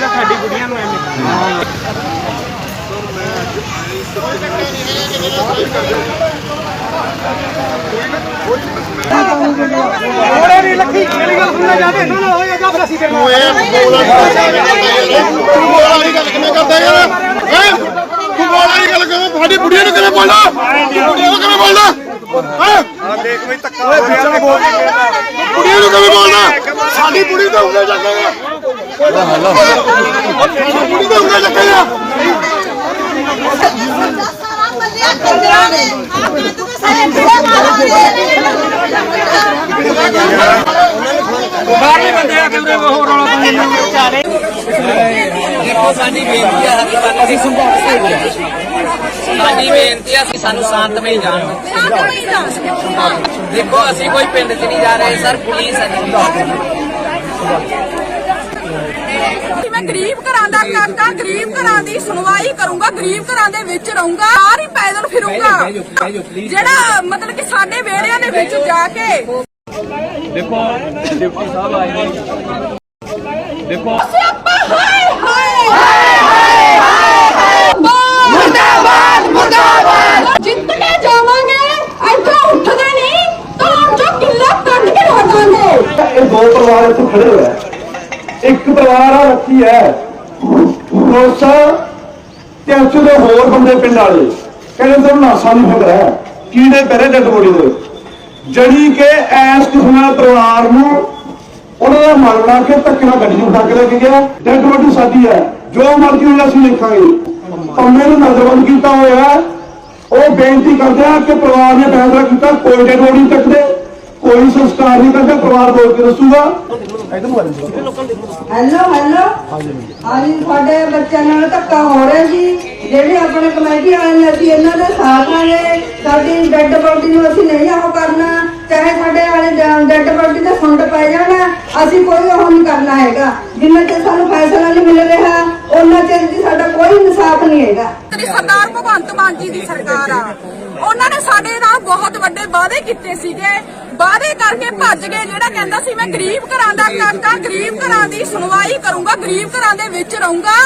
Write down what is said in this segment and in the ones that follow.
ਬੋਲਦਾ ਸਾਡੀ ਕੁੜੀਆਂ ਨੂੰ ਐਵੇਂ। ਥੋੜੇ ਨਹੀਂ ਲੱਖੀ ਮੇਰੀ ਗੱਲ ਸੁਣਨਾ ਜਾਵੇ ਨਾ ਨਾ ਹੋਇਆ ਜਾਂ ਫਿਰ ਅਸੀਂ ਤੇਰੇ ਨਾਲ ਤੂੰ ਬੋਲ ਵਾਲੀ ਗੱਲ ਕਿਵੇਂ ਕਰਦਾ ਯਾਰ ਹੈਂ? ਤੂੰ ਬੋਲ ਵਾਲੀ ਗੱਲ ਕਿਵੇਂ? ਸਾਡੀ ਬੁੜੀਆਂ ਨੂੰ ਕਿਵੇਂ ਬੋਲਦਾ ਬੁੜੀਆਂ ਨੂੰ ਕਿਵੇਂ ਬੋਲਦਾ ਹਾਂ? ਦੇਖ ਬਈ ਧੱਕਾ ਬੁੜੀਆਂ ਨੂੰ ਕਿਵੇਂ ਬੋਲਦਾ ਸਾਡੀ ਬੁੜੀ ਤਾਂ ਉਂਗਲ ਚੱਕੇਗਾ ਬਾਹਰਲੇ ਬੰਦੇ ਆ ਕੇ ਉਰੇ ਉਹ ਰੌਲਾ ਪਾਉਂਦੇ ਨੇ ਵਿਚਾਰੇ ਦੇਖੋ ਸਾਡੀ ਬੇਨਤੀ ਹੈ ਹਰ ਵਾਰ ਅਸੀਂ ਸਾਡੀ ਬੇਨਤੀ ਹੈ ਅਸੀਂ ਸਾਨੂੰ ਸ਼ਾਂਤਮਈ ਜਾਣ ਦੇਖੋ ਅਸੀਂ ਕੋਈ ਪਿੰਡ 'ਚ ਨਹੀਂ ਜਾ ਰਹੇ, ਸਰ, ਪੁਲਿਸ ਹੈ ਮੈਂ ਗਰੀਬ ਘਰਾਂ ਦਾ ਕਾਕਾ ਗਰੀਬ ਘਰਾਂ ਦੀ ਸੁਣਵਾਈ ਕਰੂੰਗਾ ਗਰੀਬ ਘਰਾਂ ਦੇ ਵਿੱਚ ਰਹੂੰਗਾ ਸਾਰੀ ਪੈਦਲ ਫਿਰੂੰਗਾ। ਜਿਹੜਾ ਮਤਲਬ ਕਿ ਸਾਡੇ ਵਿਹੜਿਆਂ ਦੇ ਵਿੱਚ ਜਾ ਕੇ ਦੇਖੋ ਡਿਪਟੀ ਸਾਹਿਬ ਆਏ ਨੇ। ਦੇਖੋ। ਜਿੱਤ ਕੇ ਜਾਵਾਂਗੇ ਇੱਥੋਂ ਉੱਠਦੇ ਨਹੀਂ ਤਾਂ ਜੋ ਕਿੱਲਾ ਕੱਢ ਕੇ ਹਟਾਂਗੇ ਇਹ ਦੋ ਪਰਿਵਾਰ ਇੱਥੇ ਖੜੇ ਹੋਏ ਆ। ਇੱਕ ਪਰਿਵਾਰ ਆ, ਰੱਖੀ ਹੈ। ਰੋਸਾ ਤੇ ਉੱਥੇ ਦੇ ਹੋਰ ਬੰਦੇ ਪਿੰਡ ਵਾਲੇ। ਕਹਿੰਦੇ ਤੁਹਾਨੂੰ ਨਾਸਾ ਨਹੀਂ ਫਿਕਰ ਹੈ। ਕੀੜੇ ਪੈਰੇ ਡੱਡ ਬੋੜੀ ਦੇ। ਜੜੀ ਕੇ ਐਸ ਕਿਸਮ ਨਾਲ ਪਰਿਵਾਰ ਨੂੰ ਉਹਨਾਂ ਦਾ ਮਨ ਬਣਾ ਕੇ ਧੱਕੇ ਨਾਲ ਗੱਡੀ ਨੂੰ ਉਠਾ ਕੇ ਲੈ ਕੇ ਗਿਆ। ਡੈਡ ਬੋਡੀ ਸਾਡੀ ਹੈ। ਜੋ ਮਰਜ਼ੀ ਹੋਇਆ ਅਸੀਂ ਲਿਖਾਂਗੇ ਪੰਮੇ ਨੂੰ ਨਜ਼ਰਬੰਦ ਕੀਤਾ ਹੋਇਆ। ਉਹ ਬੇਨਤੀ ਕਰਦੇ ਆ ਕਿ ਪਰਿਵਾਰ ਨੇ ਫੈਸਲਾ ਕੀਤਾ, ਕੋਈ ਡੈਡ ਬੋਡੀ ਨਹੀਂ ਚੱਕਦੇ। ਕੋਈ ਸੰਸਕਾਰ ਨਹੀਂ ਕਰਦੇ ਪਰਿਵਾਰ ਬੋਲ ਕੇ ਦੱਸੂਗਾ। ਹੈਲੋ ਹੈਲੋ ਹਾਂਜੀ ਸਾਡੇ ਬੱਚਿਆਂ ਨਾਲ ਧੱਕਾ ਹੋ ਰਿਹਾ ਸੀ ਜਿਹੜੇ ਆਪਣੇ ਕਮੇਟੀ ਵਾਲੇ ਨੇ ਅਸੀਂ ਇਹਨਾਂ ਦੇ ਸਾਥ ਆਏ ਸਾਡੀ ਡੈੱਡ ਬੋਡੀ ਨੂੰ ਅਸੀਂ ਨਹੀਂ ਉਹ ਕਰਨਾ। ਚਾਹੇ ਸਾਡੇ ਵਾਲੇ ਡੈੱਡ ਬੋਡੀ ਤੇ ਸੁੰਡ ਪੈ ਜਾਣਾ ਅਸੀਂ ਕੋਈ ਉਹ ਨਹੀਂ ਕਰਨਾ ਹੈਗਾ। ਜਿੰਨਾ ਚਿਰ ਸਾਨੂੰ ਫੈਸਲਾ ਨਹੀਂ ਮਿਲ ਰਿਹਾ ਉਹਨਾਂ ਚਿਰ ਦੀ ਸਾਡਾ ਕੋਈ ਇਨਸਾਫ ਨਹੀਂ ਹੈਗਾ। ਸਰਦਾਰ ਭਗਵੰਤ ਮਾਨ ਜੀ ਦੀ ਸਰਕਾਰ ਆ ਉਹਨਾਂ ਨੇ ਸਾਡੇ ਨਾਲ ਬਹੁਤ ਵੱਡੇ ਵਾਅਦੇ ਕੀਤੇ ਸੀਗੇ। ਵਾਅਦੇ ਕਰਕੇ ਭੱਜ ਗਏ ਜਿਹੜਾ ਕਹਿੰਦਾ ਸੀ ਮੈਂ ਗਰੀਬ ਘਰਾਂ ਦਾ ਕਾਕਾ ਗਰੀਬ ਘਰਾਂ ਦੀ ਸੁਣਵਾਈ ਕਰੂੰਗਾ ਗਰੀਬ ਘਰਾਂ ਦੇ ਵਿੱਚ ਰਹੂੰਗਾ।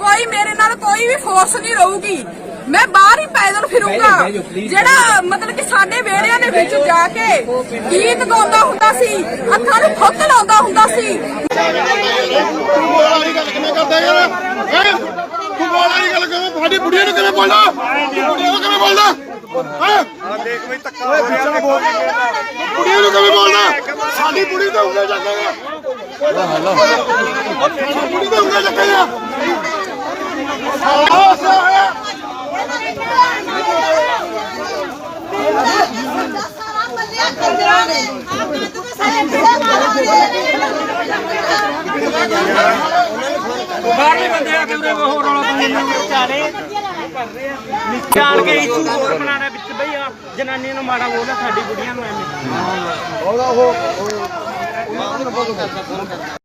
ਕੋਈ ਮੇਰੇ ਨਾਲ ਕੋਈ ਵੀ ਫੋਰਸ ਨਹੀਂ ਰਹੂਗੀ। ਮੈਂ ਬਾਹਰ ਹੀ ਪੈਦਲ ਫਿਰੂੰਗਾ। ਜਿਹੜਾ ਮਤਲਬ ਕਿ ਸਾਡੇ ਵਿਹੜਿਆਂ ਦੇ ਵਿੱਚ ਜਾ ਕੇ ਗੀਤ ਗਾਉਂਦਾ ਹੁੰਦਾ ਸੀ ਅੱਖਾਂ ਨੂੰ ਫੁੱਕ ਲਾਉਂਦਾ ਹੁੰਦਾ ਸੀ। ਤੂੰ ਬੋਲ ਵਾਲੀ ਗੱਲ ਕਿਵੇਂ ਕਰਦਾ ਯਾਰ? ਹੈਂ? ਤੂੰ ਬੋਲ ਵਾਲੀ ਗੱਲ ਕਿਵੇਂ? ਸਾਡੀ ਬੁੜੀਆਂ ਨੂੰ ਕਿਵੇਂ ਬੋਲਦਾ? ਬੁੜੀਆਂ ਨੂੰ ਕਿਵੇਂ ਬੋਲਦਾ? ਹਾਂ ਦੇਖ ਬਈ ਧੱਕਾ ਹੋਇਆ ਪਿਆ ਬੋਲ ਬੁੜੀਆਂ ਨੂੰ ਕਿਵੇਂ ਬੋਲਦਾ ਸਾਡੀ ਬੁੜੀ ਤਾਂ ਉਂਗਲ ਚੱਕੇਗਾ ਸਾਡੀ ਬੁੜੀ ਤਾਂ ਉਂਗਲ ਚੱਕੇਗਾ ਆਹ ਸੋਹਣਾ ਬਾਹਰਲੇ ਬੰਦੇ ਆ ਕੇ ਉਰੇ ਉਹ ਰੌਲਾ ਪਾਉਂਦੇ ਨੇ ਵਿਚਾਰੇ ਜਾਣ ਕੇ ਇਸ਼ੂ ਹੋਰ ਬਣਾਣਾ ਵਿੱਚ ਬਈ ਆ ਜਨਾਨੀ ਨੂੰ ਮਾੜਾ ਬੋਲਦਾ ਸਾਡੀ ਕੁੜੀਆਂ ਨੂੰ ਐਵੇਂ